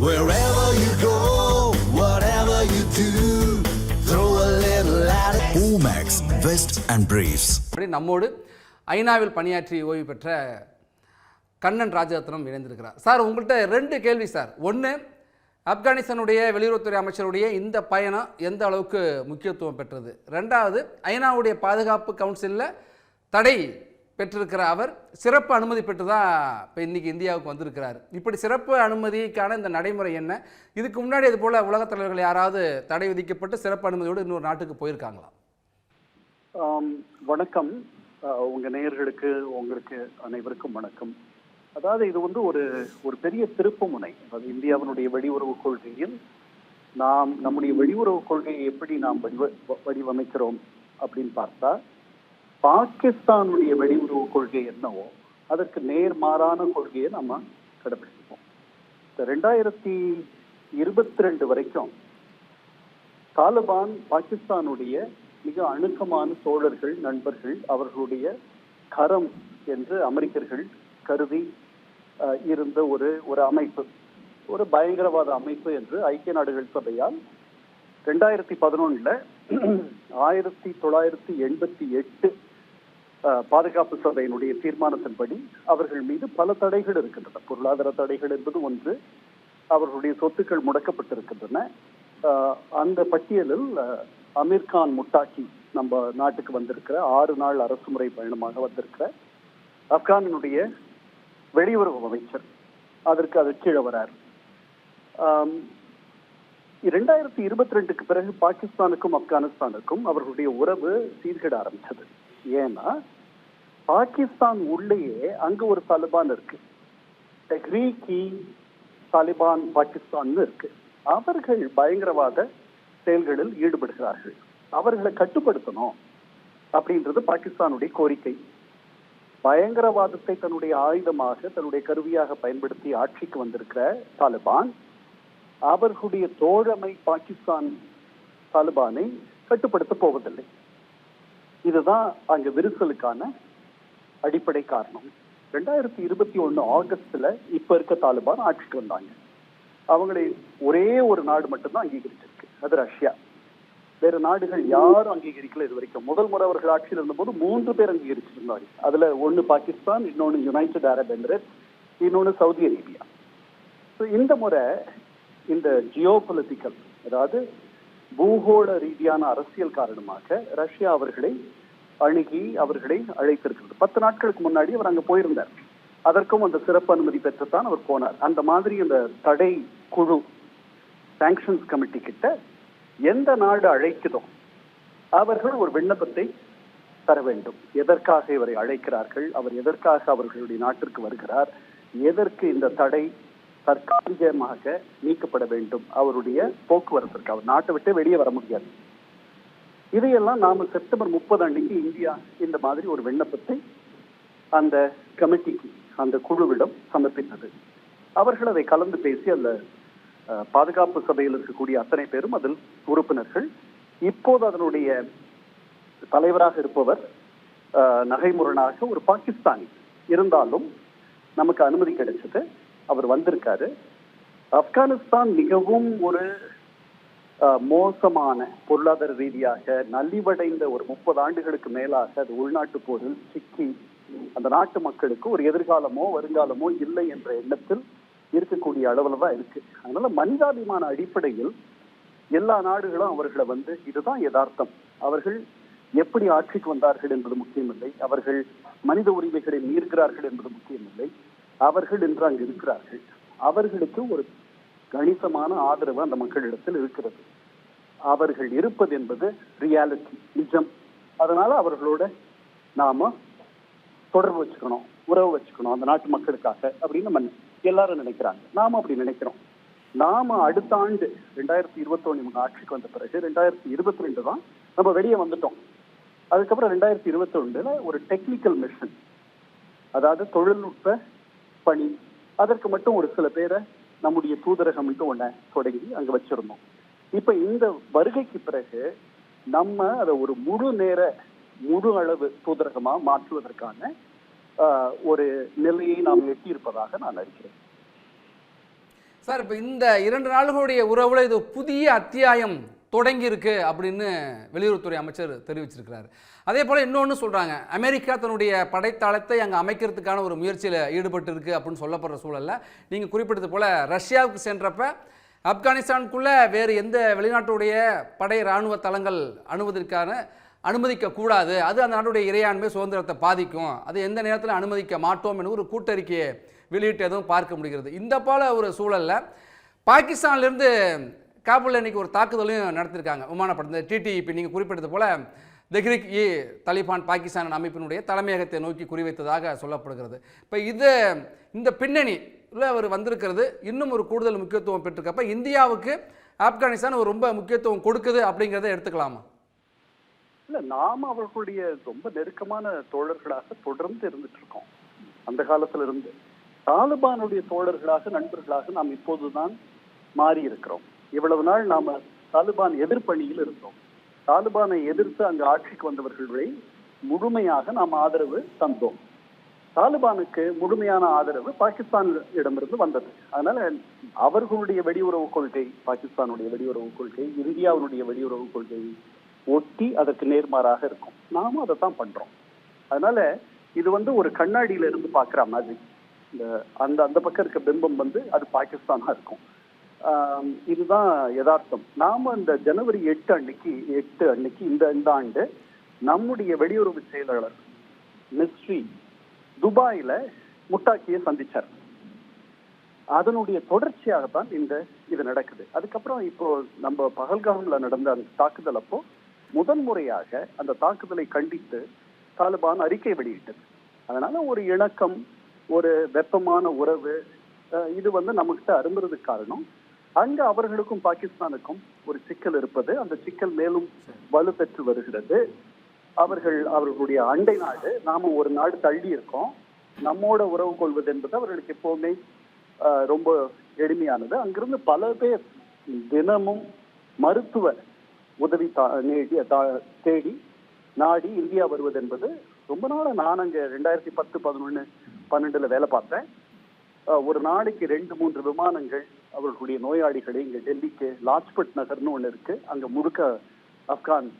Wherever you go, whatever you do, throw a little at it. Omax, Vest and Briefs. நம்மோடு ஐநாவில் பணியாற்றி ஓய்வு பெற்ற கண்ணன் ராஜரத்னம் இணைந்திருக்கிறார் சார் உங்கள்கிட்ட ரெண்டு கேள்வி சார் ஒன்று ஆப்கானிஸ்தானுடைய வெளியுறவுத்துறை அமைச்சருடைய இந்த பயணம் எந்த அளவுக்கு முக்கியத்துவம் பெற்றது ரெண்டாவது ஐநாவுடைய பாதுகாப்பு கவுன்சிலில் தடை பெற்றிருக்கிற அவர் சிறப்பு அனுமதி பெற்று தான் இப்போ இன்றைக்கி இந்தியாவுக்கு வந்திருக்கிறார். இப்படி சிறப்பு அனுமதிக்கான இந்த நடைமுறை என்ன? இதுக்கு முன்னாடி இது போல் உலகத் தலைவர்கள் யாராவது தடை விதிக்கப்பட்டு சிறப்பு அனுமதியோடு இன்னொரு நாட்டுக்கு போயிருக்காங்களா? வணக்கம். உங்கள் உங்க நேயர்களுக்கு உங்களுக்கு அனைவருக்கும் வணக்கம். அதாவது இது வந்து ஒரு ஒரு பெரிய திருப்பு முனை. அதாவது இந்தியாவினுடைய வெளியுறவு கொள்கையில் நாம் நம்முடைய வெளியுறவு கொள்கையை எப்படி நாம் வடிவ வ- வடிவமைக்கிறோம் அப்படின்னு பார்த்தா பாகிஸ்தானுடைய வெளியுறவு கொள்கை என்னவோ அதற்கு நேர்மாறான கொள்கையை நம்ம கடைபிடிப்போம் இந்த ரெண்டாயிரத்தி இருபத்தி ரெண்டு வரைக்கும் தாலிபான் பாகிஸ்தானுடைய மிக அணுக்கமான தோழர்கள் நண்பர்கள் அவர்களுடைய கரம் என்று அமெரிக்கர்கள் கருதி இருந்த ஒரு ஒரு அமைப்பு. ஒரு பயங்கரவாத அமைப்பு என்று ஐக்கிய நாடுகள் சபையால் ரெண்டாயிரத்தி பதினொன்னுல ஆயிரத்தி தொள்ளாயிரத்தி எண்பத்தி எட்டு பாதுகாப்பு சபையினுடைய தீர்மானத்தின்படி அவர்கள் மீது பல தடைகள் இருக்கின்றன. பொருளாதார தடைகள் என்பது ஒன்று அவர்களுடைய சொத்துக்கள் முடக்கப்பட்டிருக்கின்றன. அந்த பட்டியலில் அமீர்கான் முட்டாக்கி நம்ம நாட்டுக்கு வந்திருக்கிற ஆறு நாள் அரசுமுறை பயணமாக வந்திருக்கிற ஆப்கானினுடைய வெளியுறவு அமைச்சர். அதற்கு அது கீழே வரார். இரண்டாயிரத்தி இருபத்தி ரெண்டுக்கு பிறகு பாகிஸ்தானுக்கும் ஆப்கானிஸ்தானுக்கும் அவர்களுடைய உறவு சீர்கெட ஆரம்பித்தது. ஏன்னா பாகிஸ்தான் உள்ளேயே அங்க ஒரு தாலிபான் இருக்கு. டெக்ரீகி தாலிபான் பாகிஸ்தான் இருக்கு. அவர்கள் பயங்கரவாத செயல்களில் ஈடுபடுகிறார்கள். அவர்களை கட்டுப்படுத்தணும் அப்படின்றது பாகிஸ்தானுடைய கோரிக்கை. பயங்கரவாதத்தை தன்னுடைய ஆயுதமாக தன்னுடைய கருவியாக பயன்படுத்தி ஆட்சிக்கு வந்திருக்கிற தாலிபான் அவர்களுடைய தோழமை பாகிஸ்தான் தாலிபானை கட்டுப்படுத்த போவதில்லை. இதுதான் அங்க விரிசலுக்கான அடிப்படை காரணம். ரெண்டாயிரத்தி இருபத்தி ஒன்னு ஆகஸ்ட்ல இப்ப இருக்க தாலிபான் ஆட்சிக்கு வந்தாங்க. அவங்களை ஒரே ஒரு நாடு மட்டும்தான் அங்கீகரிச்சிருக்கு. அது ரஷ்யா. வேற நாடுகள் யாரும் அங்கீகரிக்கல இது வரைக்கும். முதல் முறை அவர்கள் ஆட்சியில் இருந்தபோது மூன்று பேர் அங்கீகரிச்சிருந்தாங்க. அதுல ஒன்னு பாகிஸ்தான் இன்னொன்னு யுனைடெட் அரப் எமிரேட்ஸ் இன்னொன்னு சவுதி அரேபியா ஸோ இந்த முறை இந்த ஜியோ பொலிட்டிக்கல் அதாவது பூகோள ரீதியான அரசியல் காரணமாக ரஷ்யா அவர்களை அணுகி அவர்களை அழைத்திருக்கிறது. பத்து நாட்களுக்கு முன்னாடி அவர் அங்க போயிருந்தார். அதற்கும் அந்த சிறப்பு அனுமதி பெற்றுத்தான் அவர் போனார். அந்த மாதிரி அந்த தடை குழு சாங்ஷன்ஸ் கமிட்டி கிட்ட எந்த நாடு அழைக்குதோ அவர்கள் ஒரு விண்ணப்பத்தை தர வேண்டும். எதற்காக இவரை அழைக்கிறார்கள்? அவர் எதற்காக அவர்களுடைய நாட்டிற்கு வருகிறார்? எதற்கு இந்த தடை தற்காலிகமாக நீக்கப்பட வேண்டும். அவருடைய போக்குவரத்திற்கு அவர் நாட்டை விட்டு வெளியே வர முடியாது. இதையெல்லாம் நாம செப்டம்பர் முப்பது அன்னைக்கு இந்தியா இந்த மாதிரி ஒரு விண்ணப்பத்தை அந்த கமிட்டிக்கு அந்த குழுவிடம் சமர்ப்பித்தது. அவர்கள் அதை கலந்து பேசி அந்த பாதுகாப்பு சபையில் இருக்கக்கூடிய அத்தனை பேரும் அதில் உறுப்பினர்கள். இப்போது அதனுடைய தலைவராக இருப்பவர் நகைமுரணாக ஒரு பாகிஸ்தானி. இருந்தாலும் நமக்கு அனுமதி கிடைச்சது. அவர் வந்திருக்காரு. ஆப்கானிஸ்தான் மிகவும் ஒரு மோசமான பொருளாதார ரீதியாக நலிவடைந்த ஒரு முப்பது ஆண்டுகளுக்கு மேலாக அது உள்நாட்டு போரில் சிக்கி அந்த நாட்டு மக்களுக்கு ஒரு எதிர்காலமோ வருங்காலமோ இல்லை என்ற எண்ணத்தில் இருக்கக்கூடிய அளவில் தான் இருக்கு. அதனால மனிதாபிமான அடிப்படையில் எல்லா நாடுகளும் அவர்களை வந்து இதுதான் யதார்த்தம். அவர்கள் எப்படி ஆட்சிக்கு வந்தார்கள் என்பது முக்கியமில்லை. அவர்கள் மனித உரிமைகளை மீறுகிறார்கள் என்பது முக்கியமில்லை. அவர்கள் இன்று அங்கு இருக்கிறார்கள். அவர்களுக்கு ஒரு கணிசமான ஆதரவு அந்த மக்களிடத்தில் இருக்கிறது. அவர்கள் இருப்பது என்பது ரியாலிட்டி நிஜம். அதனால அவர்களோட நாம தொடர்பு வச்சுக்கணும் உறவு வச்சுக்கணும் அந்த நாட்டு மக்களுக்காக அப்படின்னு நம்ம எல்லாரும் நினைக்கிறாங்க. நாம அப்படி நினைக்கிறோம். நாம அடுத்த ஆண்டு ரெண்டாயிரத்தி இருபத்தொன்னு ஆட்சிக்கு வந்த பிறகு ரெண்டாயிரத்தி இருபத்தி ரெண்டு தான் நம்ம வெளியே வந்துட்டோம். அதுக்கப்புறம் ரெண்டாயிரத்தி இருபத்தி ஒண்ணுல ஒரு டெக்னிக்கல் மிஷன் அதாவது தொழில்நுட்ப பணி. அதற்கு மட்டும் ஒரு சில பேரை நம்முடைய தூதரகம் ஒண்ண தொடங்கி அங்க வச்சிருந்தோம். இப்ப இந்த வருகைக்கு பிறகு நம்ம அதை ஒரு முழு நேர முழு அளவு தூதரகமா மாற்றுவதற்கான ஆஹ், ஒரு நிலையை நாம் எட்டியிருப்பதாக நான் நினைக்கிறேன். சார் இப்போ இந்த இரண்டு நாள்களுடைய உறவுல இது புதிய அத்தியாயம் தொடங்கியிருக்கு அப்படின்னு வெளியுறவுத்துறை அமைச்சர் தெரிவிச்சிருக்கிறார். அதே போல் இன்னொன்று சொல்கிறாங்க அமெரிக்கா தன்னுடைய படைத்தளத்தை அங்கே அமைக்கிறதுக்கான ஒரு முயற்சியில் ஈடுபட்டு இருக்குது அப்படின்னு சொல்லப்படுற சூழலில் நீங்கள் குறிப்பிட்டது போல் ரஷ்யாவுக்கு சென்றப்ப ஆப்கானிஸ்தானுக்குள்ளே வேறு எந்த வெளிநாட்டுடைய படை இராணுவ தளங்கள் அணுவதற்கான அனுமதிக்கக்கூடாது அது அந்த நாட்டுடைய இறையாண்மை சுதந்திரத்தை பாதிக்கும் அது எந்த நேரத்தில் அனுமதிக்க மாட்டோம் என்று ஒரு கூட்டறிக்கையை எதுவும் பார்க்க முடிகிறது. இந்த போல ஒரு சூழல்ல பாகிஸ்தான்லேருந்து காபூலில் இன்றைக்கி ஒரு தாக்குதலையும் நடத்திருக்காங்க. விமானப்படத்தில் டிடிஇபி நீங்கள் குறிப்பிட்டது போல் தெஹ்ரிக் இ தலிபான் e பாகிஸ்தான் அமைப்பினுடைய தலைமையகத்தை நோக்கி குறிவைத்ததாக சொல்லப்படுகிறது. இப்போ இது இந்த பின்னணி அவர் வந்திருக்கிறது. இன்னும் ஒரு கூடுதல் முக்கியத்துவம் பெற்றிருக்கப்ப இந்தியாவுக்கு ஆப்கானிஸ்தான் ஒரு ரொம்ப முக்கியத்துவம் கொடுக்குது அப்படிங்கிறத எடுத்துக்கலாமா? இல்லை நாம அவர்களுடைய ரொம்ப நெருக்கமான தோழர்களாக தொடர்ந்து இருந்துட்டு இருக்கோம். அந்த காலத்துல இருந்து தாலிபானுடைய தோழர்களாக நண்பர்களாக நாம் இப்போதுதான் மாறி இருக்கிறோம் இவ்வளவு நாள் நாம தாலிபான் எதிர்ப்பணியில் இருந்தோம். தாலிபானை எதிர்த்து அங்கு ஆட்சிக்கு வந்தவர்களை முழுமையாக நாம் ஆதரவு தந்தோம். தாலிபானுக்கு முழுமையான ஆதரவு பாகிஸ்தான் இடமிருந்து வந்தது. அதனால அவர்களுடைய வெளியுறவு கொள்கை பாகிஸ்தானுடைய வெளியுறவு கொள்கை இந்தியாவினுடைய வெளியுறவு கொள்கை ஒட்டி அதற்கு நேர்மாறாக இருக்கும். நாமும் அதை தான் பண்றோம். அதனால இது வந்து ஒரு கண்ணாடியில இருந்து பாக்குற மாதிரி. இந்த அந்த அந்த பக்கம் இருக்க பிம்பம் வந்து அது பாகிஸ்தானா இருக்கும். இதுதான் யதார்த்தம். நாம இந்த ஜனவரி எட்டு அன்னைக்கு எட்டு அன்னைக்கு இந்த இந்த ஆண்டு நம்முடைய வெளியுறவு செயலாளர் மிஸ்ரி துபாயில முட்டாக்கியை சந்திச்சார். அதனுடைய தொடர்ச்சியாகத்தான் இந்த இது நடக்குது. அதுக்கப்புறம் இப்போ நம்ம பகல்காம்ல நடந்த அந்த தாக்குதல் அப்போ முதன் முறையாக அந்த தாக்குதலை கண்டித்து தாலிபான் அறிக்கை வெளியிட்டது. அதனால ஒரு இணக்கம் ஒரு வெப்பமான உறவு இது வந்து நம்மகிட்ட அருந்துறதுக்கு காரணம். அங்கு அவர்களுக்கும் பாகிஸ்தானுக்கும் ஒரு சிக்கல் இருப்பது. அந்த சிக்கல் மேலும் வலுப்பெற்று வருகிறது. அவர்கள் அவர்களுடைய அண்டை நாடு நாம ஒரு நாடு தள்ளி இருக்கோம். நம்மோட உறவு கொள்வது என்பது அவர்களுக்கு எப்போவுமே ரொம்ப எளிமையானது. அங்கிருந்து பல பேர் தினமும் மருத்துவ உதவி தா- தேடி நாடி இந்தியா வருவது என்பது ரொம்ப நாளாக நான் அங்கே ரெண்டாயிரத்தி பத்து பதினொன்று பன்னெண்டுல வேலை பார்த்தேன். ஒரு நாளைக்கு ரெண்டு மூன்று விமானங்கள் அவர்களுடைய நோயாளிகளை இங்கே டெல்லிக்கு லாஜ்பட் நகர்னு ஒன்று இருக்கு. அங்கே முழுக்க ஆப்கான்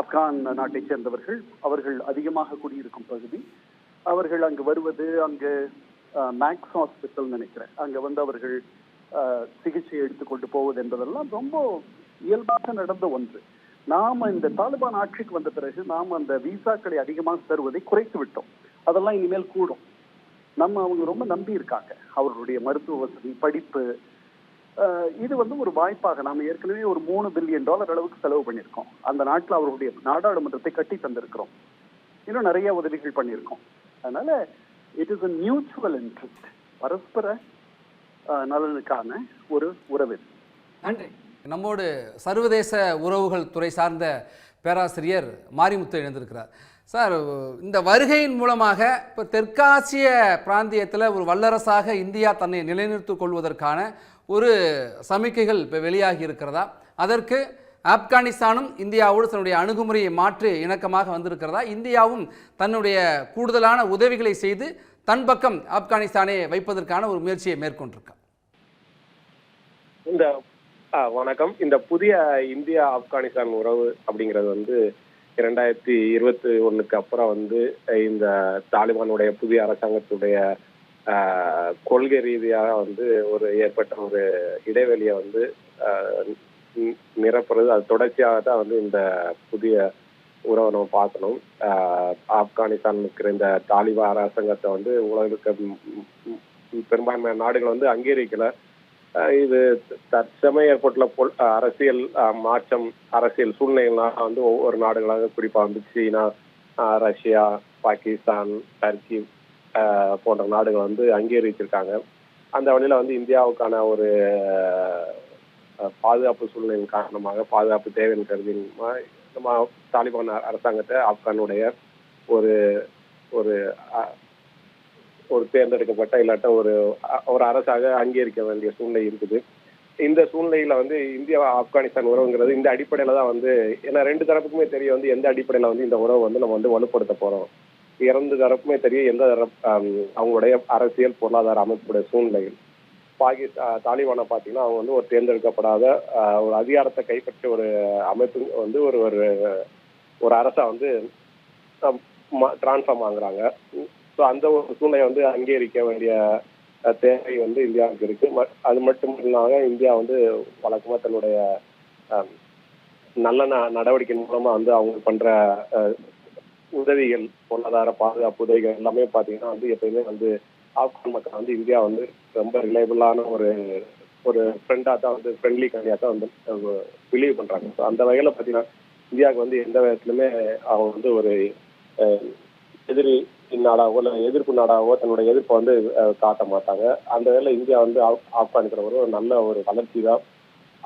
ஆப்கான் நாட்டைச் சேர்ந்தவர்கள். அவர்கள் அதிகமாக குடியிருக்கும் பகுதி. அவர்கள் அங்கு வருவது அங்கு மேக்ஸ் ஹாஸ்பிட்டல் நினைக்கிறேன். அங்கே வந்து அவர்கள் சிகிச்சை எடுத்துக்கொண்டு போவது என்பதெல்லாம் ரொம்ப இயல்பாக நடந்த ஒன்று. நாம் இந்த தாலிபான் ஆட்சிக்கு வந்த பிறகு நாம் அந்த விசாக்களை அதிகமாக தருவதை குறைத்து விட்டோம். அதெல்லாம் இனிமேல் கூடும். நம்ம அவங்க ரொம்ப நம்பி இருக்காங்க. அவர்களுடைய மருத்துவ வசதி படிப்பு இது வந்து ஒரு வாய்ப்பாக நாம ஏற்கனவே ஒரு மூணு பில்லியன் டாலர் அளவுக்கு செலவு பண்ணியிருக்கோம். அந்த நாட்டில் அவருடைய நாடாளுமன்றத்தை கட்டி தந்திருக்கிறோம். இன்னும் நிறைய உதவிகள் பண்ணியிருக்கோம். அதனால it is a mutual interest பரஸ்பர நலனுக்கான ஒரு உறவு நன்றி. நம்மோடு சர்வதேச உறவுகள் துறை சார்ந்த பேராசிரியர் மாரிமுத்து எழுந்திருக்கிறார் சார் இந்த வருகையின் மூலமாக இப்போ தெற்காசிய பிராந்தியத்தில் ஒரு வல்லரசாக இந்தியா தன்னை நிலைநிறுத்திக் கொள்வதற்கான ஒரு சமிக்கைகள் இப்போ வெளியாகி இருக்கிறதா? அதற்கு ஆப்கானிஸ்தானும் இந்தியாவோடு தன்னுடைய அணுகுமுறையை மாற்றி இணக்கமாக வந்திருக்கிறதா? இந்தியாவும் தன்னுடைய கூடுதலான உதவிகளை செய்து தன் பக்கம் ஆப்கானிஸ்தானை வைப்பதற்கான ஒரு முயற்சியை மேற்கொண்டிருக்கா? இந்த ஆ, வணக்கம். இந்த புதிய இந்தியா ஆப்கானிஸ்தான் உறவு அப்படிங்கிறது வந்து இரண்டாயிரத்தி இருபத்தி ஒண்ணுக்கு அப்புறம் வந்து இந்த தாலிபானுடைய புதிய அரசாங்கத்துடைய கொள்கை ரீதியாக வந்து ஒரு ஏற்பட்ட ஒரு இடைவெளியை வந்து நிரப்புறது. அது தொடர்ச்சியாக தான் வந்து இந்த புதிய உறவை நம்ம பார்க்கணும். ஆப்கானிஸ்தான் இருக்கிற இந்த தாலிபான் அரசாங்கத்தை வந்து உலகிற்கு பெரும்பான்மையான நாடுகள் வந்து அங்கீகரிக்கல. இது தற்சமயம் ஏற்பட்டுள்ள பொல் அரசியல் மாற்றம் அரசியல் சூழ்நிலைகள்லாம் வந்து ஒவ்வொரு நாடுகளாக குறிப்பாக வந்து சீனா ரஷ்யா பாகிஸ்தான் டர்க்கி போன்ற நாடுகள் வந்து அங்கீகரிச்சிருக்காங்க. அந்த வழியில் வந்து இந்தியாவுக்கான ஒரு பாதுகாப்பு சூழ்நிலையின் காரணமாக பாதுகாப்பு தேவையின் கருதி நம்ம தாலிபான் அரசாங்கத்தை ஆப்கானுடைய ஒரு ஒரு ஒரு தேர்ந்தெடுக்கப்பட்ட இல்லாட்ட ஒரு ஒரு அரசாக அங்கீகரிக்க வேண்டிய சூழ்நிலை இருக்குது. இந்த சூழ்நிலையில வந்து இந்தியா ஆப்கானிஸ்தான் உறவுங்கிறது இந்த அடிப்படையில தான் வந்து ஏன்னா ரெண்டு தரப்புக்குமே தெரியும் வந்து எந்த அடிப்படையில வந்து இந்த உறவு வந்து நம்ம வந்து வலுப்படுத்த போறோம். இரண்டு தரப்புமே தெரியும் எந்த தரப்பு அவங்களுடைய அரசியல் பொருளாதார அமைப்புடைய சூழ்நிலைகள் பாகிஸ்தான் தாலிபானை பார்த்தீங்கன்னா அவங்க வந்து ஒரு தேர்ந்தெடுக்கப்படாத ஒரு அதிகாரத்தை கைப்பற்றிய ஒரு அமைப்பு வந்து ஒரு ஒரு ஒரு அரசா வந்து டிரான்ஸ்ஃபார்ம் ஆகுறாங்க. ஸோ அந்த ஒரு சூழ்நிலை வந்து அங்கீகரிக்க வேண்டிய தேவை வந்து இந்தியாவுக்கு இருக்கு. ம- அது மட்டும் இல்லாமல் இந்தியா வந்து வழக்கமாக தன்னுடைய நல்ல ந- நடவடிக்கை மூலமா வந்து அவங்க பண்ற உதவிகள் பொருளாதார பாதுகாப்பு உதவிகள் எல்லாமே பாத்தீங்கன்னா வந்து எப்பயுமே வந்து ஆப்கான் மக்கள் வந்து இந்தியா வந்து ரொம்ப ரிலையபிளான ஒரு ஒரு ஃப்ரெண்டாக தான் வந்து ஃப்ரெண்ட்லி கண்டியாக தான் வந்து பிலீவ் பண்றாங்க. ஸோ அந்த வகையில் பார்த்தீங்கன்னா இந்தியாவுக்கு வந்து எந்த விதத்துலையுமே அவங்க வந்து ஒரு எதிரி நாடாகவோ இல்லை எதிர்ப்பு நாடாகவோ தன்னுடைய எதிர்ப்பை வந்து காட்ட மாட்டாங்க. அந்த வேலை இந்தியா வந்து ஆப்கானிக்கிற ஒரு நல்ல ஒரு வளர்ச்சி தான்.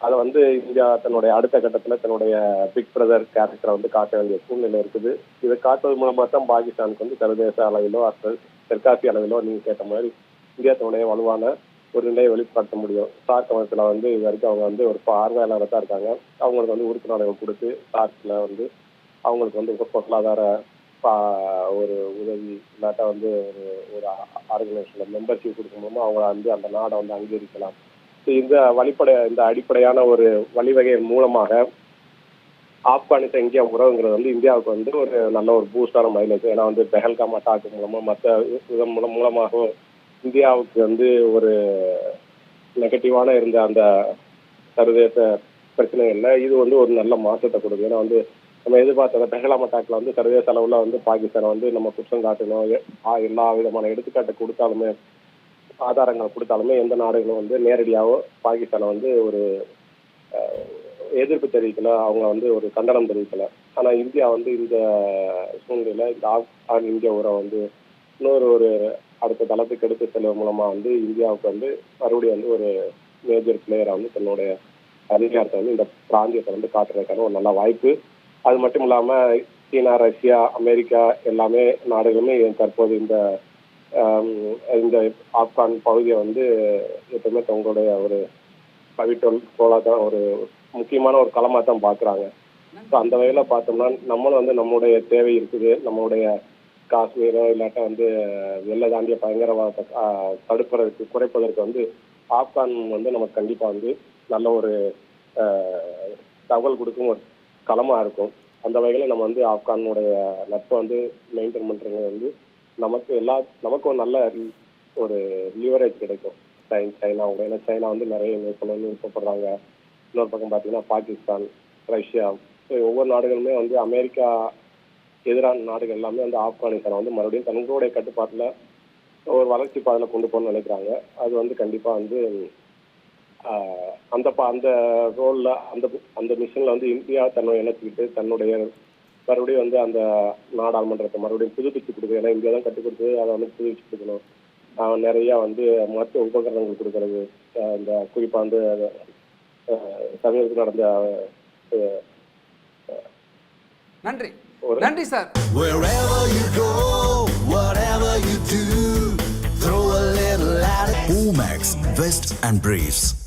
அதை வந்து இந்தியா தன்னுடைய அடுத்த கட்டத்தில் தன்னுடைய பிக் பிரதர் கேரக்டரை வந்து காட்ட வேண்டிய சூழ்நிலை இருக்குது. இதை காட்டுவது மூலமாக தான் பாகிஸ்தானுக்கு வந்து சர்வதேச அளவிலோ அல்லது தெற்காசிய அளவிலோ நீங்கள் கேட்ட மாதிரி இந்தியா தன்னுடைய வலுவான ஒரு நிலையை வெளிப்படுத்த முடியும். சார்க் அமைப்புல வந்து இது வரைக்கும் அவங்க வந்து ஒரு பார்வையாளராக தான் இருக்காங்க. அவங்களுக்கு வந்து உறுப்பினர்கள் கொடுத்து சார்க்கில் வந்து அவங்களுக்கு வந்து பொருளாதார ஒரு உதவி இல்லாட்டா வந்து ஒரு ஒரு ஆர்கனைசேஷன்ல மெம்பர்ஷிப் கொடுக்கும் மூலமா அவங்க வந்து அந்த நாடை வந்து அங்கீகரிக்கலாம். ஸோ இந்த வழிப்படை இந்த அடிப்படையான ஒரு வழிவகையின் மூலமாக ஆப்கானிஸ்தான் இந்தியா உறவுங்கிறது வந்து இந்தியாவுக்கு வந்து ஒரு நல்ல ஒரு பூஸ்டான மைலேஜ் ஏன்னா வந்து பெஹல்காம் அட்டாக் மூலமா மற்ற இதன் மூலம் மூலமாக இந்தியாவுக்கு வந்து ஒரு நெகட்டிவான இருந்த அந்த சர்வதேச பிரச்சனைகள்ல இது வந்து ஒரு நல்ல மாற்றத்தை கொடுக்குது. ஏன்னா வந்து நம்ம எதிர்பார்த்த பெஹலாம் அட்டாக்ல வந்து சர்வதேச அளவுல வந்து பாகிஸ்தானை வந்து நம்ம குற்றம் காட்டணும் எல்லா விதமான எடுத்துக்காட்டை கொடுத்தாலுமே ஆதாரங்கள் கொடுத்தாலுமே எந்த நாடுகளும் வந்து நேரடியாகவோ பாகிஸ்தானை வந்து ஒரு எதிர்ப்பு தெரிவிக்கல அவங்க வந்து ஒரு கண்டனம் தெரிவிக்கல. ஆனா இந்தியா வந்து இந்த சூழ்நிலையில இந்த ஆப்கான் இந்திய உரை வந்து இன்னொரு ஒரு அடுத்த தளத்துக்கு எடுத்து செல்வதன் மூலமா வந்து இந்தியாவுக்கு வந்து மறுபடியும் வந்து ஒரு மேஜர் பிளேயரை வந்து தன்னுடைய அதிகாரத்தை வந்து இந்த பிராந்தியத்தை வந்து காட்டுறதுக்கான ஒரு நல்ல வாய்ப்பு. அது மட்டும் இல்லாம சீனா ரஷ்யா அமெரிக்கா எல்லாமே நாடுகளுமே தற்போது இந்த இந்த ஆப்கான் பகுதியை வந்து எப்பவுமே தங்களுடைய ஒரு பவிட்டோல் போல தான் ஒரு முக்கியமான ஒரு களமா தான் பாக்குறாங்க. ஸோ அந்த வகையில பார்த்தோம்னா நம்மளும் வந்து நம்மளுடைய தேவை இருக்குது. நம்மளுடைய காஷ்மீரோ இல்லாட்டா வந்து வெள்ள தாண்டிய பயங்கரவாதத்தை தடுப்பதற்கு குறைப்பதற்கு வந்து ஆப்கான் வந்து நமக்கு கண்டிப்பா வந்து நல்ல ஒரு தகவல் கொடுக்கும் ஒரு களமாக இருக்கும். அந்த வகையில் நம்ம வந்து ஆப்கானுடைய நட்பை வந்து மெயின்டைன் பண்ணுறது வந்து நமக்கு எல்லா நமக்கும் நல்ல ஒரு லிவரேஜ் கிடைக்கும். சைன் சைனாவோட ஏன்னா சைனா வந்து நிறைய மேற்கொள்ளணும்னு விருப்பப்படுறாங்க இன்னொரு பக்கம் பார்த்தீங்கன்னா பாகிஸ்தான் ரஷ்யா ஸோ ஒவ்வொரு நாடுகளுமே வந்து அமெரிக்கா எதிரான நாடுகள் எல்லாமே வந்து ஆப்கானிஸ்தானை வந்து மறுபடியும் தங்களுடைய கட்டுப்பாட்டில் ஒரு வளர்ச்சி பாதையில் கொண்டு போகணும்னு நினைக்கிறாங்க. அது வந்து கண்டிப்பாக வந்து அந்த ப- அந்த ரோல்ல அந்த அந்த மிஷன்ல வந்து இந்தியா தன்னை இணைச்சிக்கிட்டு தன்னுடைய மறுபடியும் வந்து அந்த நாடாளுமன்றத்தை மறுபடியும் புதுப்பிச்சு கொடுக்குது. ஏன்னா இந்தியா தான் கற்றுக் கொடுத்தது. அதை வந்து புதுப்பிச்சு கொடுக்கணும். நிறைய வந்து மருத்துவ உபகரணங்கள் கொடுக்கறது. இந்த குறிப்பா வந்து சமீபத்தில் நடந்த நன்றி. நன்றி sir. Wherever you go, whatever you do, throw a little at it. Omax, Vest and Briefs.